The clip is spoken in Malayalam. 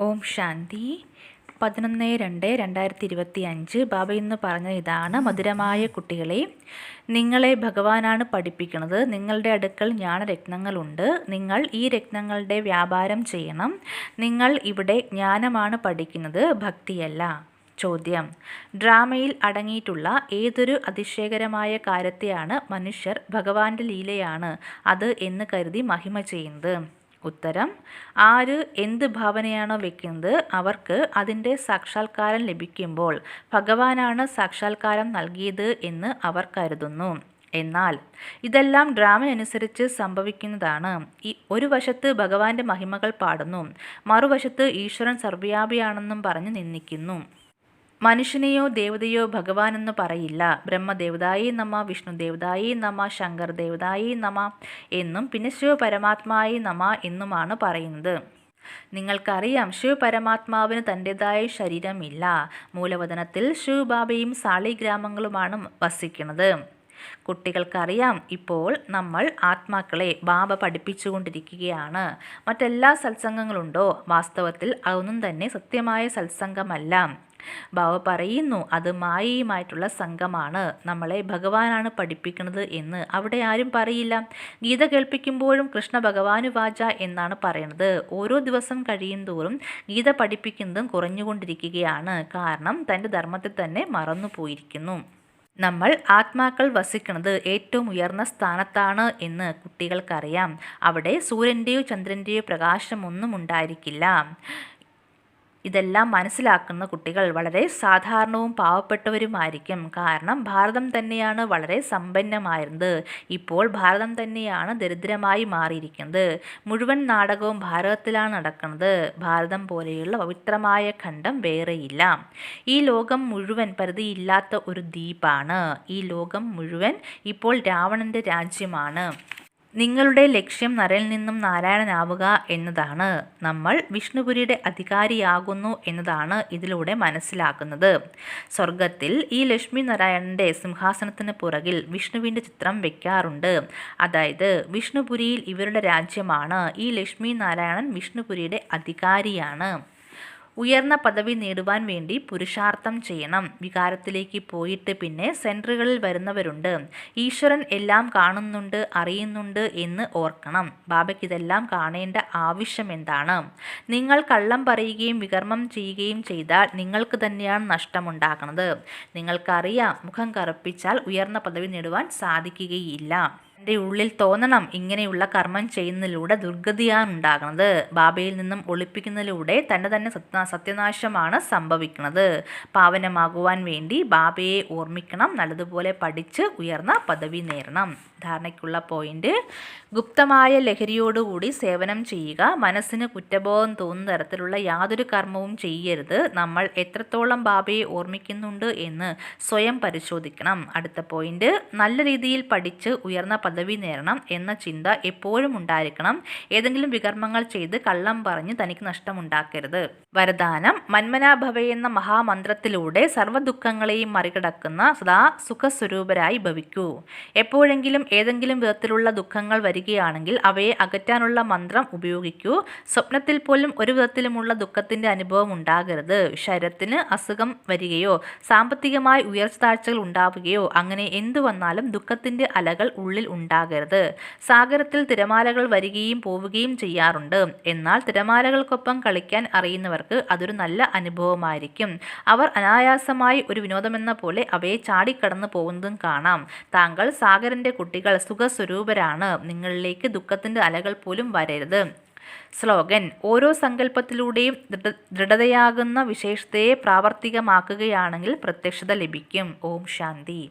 ഓം ശാന്തി. പതിനൊന്ന് രണ്ട് രണ്ടായിരത്തി ഇരുപത്തി അഞ്ച് ബാബ ഇന്ന് പറഞ്ഞ ഇതാണ്. മധുരമായ കുട്ടികളെ നിങ്ങളെ ഭഗവാനാണ് പഠിപ്പിക്കുന്നത്. നിങ്ങളുടെ അടുക്കൽ ജ്ഞാനരത്നങ്ങളുണ്ട്. നിങ്ങൾ ഈ രത്നങ്ങളുടെ വ്യാപാരം ചെയ്യണം. നിങ്ങൾ ഇവിടെ ജ്ഞാനമാണ് പഠിക്കുന്നത്. ഭക്തിയല്ല. ചോദ്യം. ഡ്രാമയിൽ അടങ്ങിയിട്ടുള്ള ഏതൊരു അതിശയകരമായ കാര്യത്തെയാണ് മനുഷ്യർ ഭഗവാന്റെ ലീലയാണ് അത് എന്ന് കരുതി മഹിമ ചെയ്യുന്നത്. ഉത്തരം. ആര് എന്ത് ഭാവനയാണോ വെക്കുന്നത് അവർക്ക് അതിന്റെ സാക്ഷാത്കാരം ലഭിക്കുമ്പോൾ ഭഗവാനാണ് സാക്ഷാത്കാരം നൽകിയത് എന്ന് അവർ കരുതുന്നു. എന്നാൽ ഇതെല്ലാം ഡ്രാമ അനുസരിച്ച് സംഭവിക്കുന്നതാണ്. ഈ ഒരു വശത്ത് ഭഗവാന്റെ മഹിമകൾ പാടുന്നു മറുവശത്ത് ഈശ്വരൻ സർവ്യാപിയാണെന്നും പറഞ്ഞ് നിന്ദിക്കുന്നു. മനുഷ്യനെയോ ദേവതയോ ഭഗവാനെന്ന് പറയില്ല. ബ്രഹ്മദേവതായി നമ വിഷ്ണു ദേവതായി നമ ശങ്കർ ദേവതായി നമ എന്നും പിന്നെ ശിവപരമാത്മായി നമ എന്നുമാണ് പറയുന്നത്. നിങ്ങൾക്കറിയാം ശിവ പരമാത്മാവിന് തന്റെതായ ശരീരമില്ല. മൂലവതനത്തിൽ ശിവബാബയും സാളിഗ്രാമങ്ങളുമാണ് വസിക്കുന്നത്. കുട്ടികൾക്കറിയാം ഇപ്പോൾ നമ്മൾ ആത്മാക്കളെ ബാബ പഠിപ്പിച്ചുകൊണ്ടിരിക്കുകയാണ്. മറ്റെല്ലാ സത്സംഗങ്ങളുണ്ടോ? വാസ്തവത്തിൽ അതൊന്നും തന്നെ സത്യമായ സത്സംഗമല്ല. ബാബ പറയുന്നു അത് മായയുമായിട്ടുള്ള സംഘമാണ്. നമ്മളെ ഭഗവാനാണ് പഠിപ്പിക്കുന്നത് എന്ന്. അവിടെ ആരും പറയില്ല. ഗീത കേൾപ്പിക്കുമ്പോഴും കൃഷ്ണ ഭഗവാനു വാച എന്നാണ് പറയുന്നത് ഓരോ ദിവസം കഴിയും തോറും ഗീത പഠിപ്പിക്കുന്നതും കുറഞ്ഞുകൊണ്ടിരിക്കുകയാണ്. കാരണം തന്റെ ധർമ്മത്തെ തന്നെ മറന്നു പോയിരിക്കുന്നു. നമ്മൾ ആത്മാക്കൾ വസിക്കുന്നത് ഏറ്റവും ഉയർന്ന സ്ഥാനത്താണ് എന്ന് കുട്ടികൾക്കറിയാം. അവിടെ സൂര്യന്റെയോ ചന്ദ്രന്റെയോ പ്രകാശമൊന്നും ഉണ്ടായിരിക്കില്ല. ഇതെല്ലാം മനസ്സിലാക്കുന്ന കുട്ടികൾ വളരെ സാധാരണവും പാവപ്പെട്ടവരുമായിരിക്കും. കാരണം ഭാരതം തന്നെയാണ് വളരെ സമ്പന്നമായിരുന്നത്. ഇപ്പോൾ ഭാരതം തന്നെയാണ് ദരിദ്രമായി മാറിയിരിക്കുന്നത്. മുഴുവൻ നാടകവും ഭാരതത്തിലാണ് നടക്കുന്നത്. ഭാരതം പോലെയുള്ള പവിത്രമായ ഖണ്ഡം വേറെയില്ല. ഈ ലോകം മുഴുവൻ പരിധിയില്ലാത്ത ഒരു ദ്വീപാണ്. ഈ ലോകം മുഴുവൻ ഇപ്പോൾ രാവണന്റെ രാജ്യമാണ്. നിങ്ങളുടെ ലക്ഷ്യം നരനിൽ നിന്നും നാരായണനാവുക എന്നതാണ്. നമ്മൾ വിഷ്ണുപുരിയുടെ അധികാരിയാകുന്നു എന്നതാണ് ഇതിലൂടെ മനസ്സിലാക്കുന്നത്. സ്വർഗത്തിൽ ഈ ലക്ഷ്മി നാരായണന്റെ സിംഹാസനത്തിന് പുറകിൽ വിഷ്ണുവിന്റെ ചിത്രം വെക്കാറുണ്ട്. അതായത് വിഷ്ണുപുരിയിൽ ഇവരുടെ രാജ്യമാണ്. ഈ ലക്ഷ്മി നാരായണൻ വിഷ്ണുപുരിയുടെ അധികാരിയാണ്. ഉയർന്ന പദവി നേടുവാൻ വേണ്ടി പുരുഷാർത്ഥം ചെയ്യണം. വികാരത്തിലേക്ക് പോയിട്ട് പിന്നെ സെന്ററുകളിൽ വരുന്നവരുണ്ട്. ഈശ്വരൻ എല്ലാം കാണുന്നുണ്ട് അറിയുന്നുണ്ട് എന്ന് ഓർക്കണം. ബാബയ്ക്ക് ഇതെല്ലാം കാണേണ്ട ആവശ്യം എന്താണ്? നിങ്ങൾ കള്ളം പറയുകയും വികർമ്മം ചെയ്യുകയും ചെയ്താൽ നിങ്ങൾക്ക് തന്നെയാണ് നഷ്ടമുണ്ടാക്കുന്നത് നിങ്ങൾക്കറിയാം മുഖം കറുപ്പിച്ചാൽ ഉയർന്ന പദവി നേടുവാൻ സാധിക്കുകയില്ല. എന്റെ ഉള്ളിൽ തോന്നണം ഇങ്ങനെയുള്ള കർമ്മം ചെയ്യുന്നതിലൂടെ ദുർഗതിയാണ് ഉണ്ടാകുന്നത്. ബാബയിൽ നിന്നും ഒളിപ്പിക്കുന്നതിലൂടെ തന്റെ തന്നെ സത്യ സത്യനാശമാണ് സംഭവിക്കുന്നത്. പാവനമാകുവാൻ വേണ്ടി ബാബയെ ഓർമ്മിക്കണം നല്ലതുപോലെ പഠിച്ച് ഉയർന്ന പദവി നേരണം ധാരണയ്ക്കുള്ള പോയിന്റ് ഗുപ്തമായ ലഹരിയോടുകൂടി സേവനം ചെയ്യുക. മനസ്സിന് കുറ്റബോധം തോന്നുന്ന തരത്തിലുള്ള യാതൊരു കർമ്മവും ചെയ്യരുത്. നമ്മൾ എത്രത്തോളം ബാബയെ ഓർമ്മിക്കുന്നുണ്ട് എന്ന് സ്വയം പരിശോധിക്കണം. അടുത്ത പോയിന്റ് നല്ല രീതിയിൽ പഠിച്ച് ഉയർന്ന പദവി നേരണം എന്ന ചിന്ത എപ്പോഴും ഉണ്ടായിരിക്കണം. ഏതെങ്കിലും വികർമ്മങ്ങൾ ചെയ്ത് കള്ളം പറഞ്ഞ് തനിക്ക് നഷ്ടമുണ്ടാക്കരുത്. വരദാനം മന്മനാഭവ എന്ന മഹാമന്ത്രത്തിലൂടെ സർവ ദുഃഖങ്ങളെയും മറികടക്കുന്ന സദാ സുഖസ്വരൂപരായി ഭവിക്കൂ. എപ്പോഴെങ്കിലും ഏതെങ്കിലും വിധത്തിലുള്ള ദുഃഖങ്ങൾ വരികയാണെങ്കിൽ അവയെ അകറ്റാനുള്ള മന്ത്രം ഉപയോഗിക്കൂ. സ്വപ്നത്തിൽ പോലും ഒരു വിധത്തിലുമുള്ള ദുഃഖത്തിന്റെ അനുഭവം ഉണ്ടാകരുത്. ശരത്തിന് അസുഖം വരികയോ സാമ്പത്തികമായി ഉയർച്ച താഴ്ചകൾ ഉണ്ടാവുകയോ അങ്ങനെ എന്തു വന്നാലും ദുഃഖത്തിന്റെ അലകൾ ഉള്ളിൽ ഉണ്ടാകരുത്. സാഗരത്തിൽ തിരമാലകൾ വരികയും പോവുകയും ചെയ്യാറുണ്ട്. എന്നാൽ തിരമാലകൾക്കൊപ്പം കളിക്കാൻ അറിയുന്നവർക്ക് അതൊരു നല്ല അനുഭവമായിരിക്കും. അവർ അനായാസമായി ഒരു വിനോദമെന്ന പോലെ അവയെ ചാടിക്കടന്നു പോകുന്നതും കാണാം. താങ്കൾ സാഗരന്റെ കുട്ടി കുട്ടികൾ സുഖസ്വരൂപരാണ്. നിങ്ങളിലേക്ക് ദുഃഖത്തിന്റെ അലകൾ പോലും വരരുത്. സ്ലോഗൻ ഓരോ സങ്കല്പത്തിലൂടെയും ദൃഢതയാകുന്ന വിശേഷതയെ പ്രാവർത്തികമാക്കുകയാണെങ്കിൽ പ്രത്യക്ഷത ലഭിക്കും. ഓം ശാന്തി.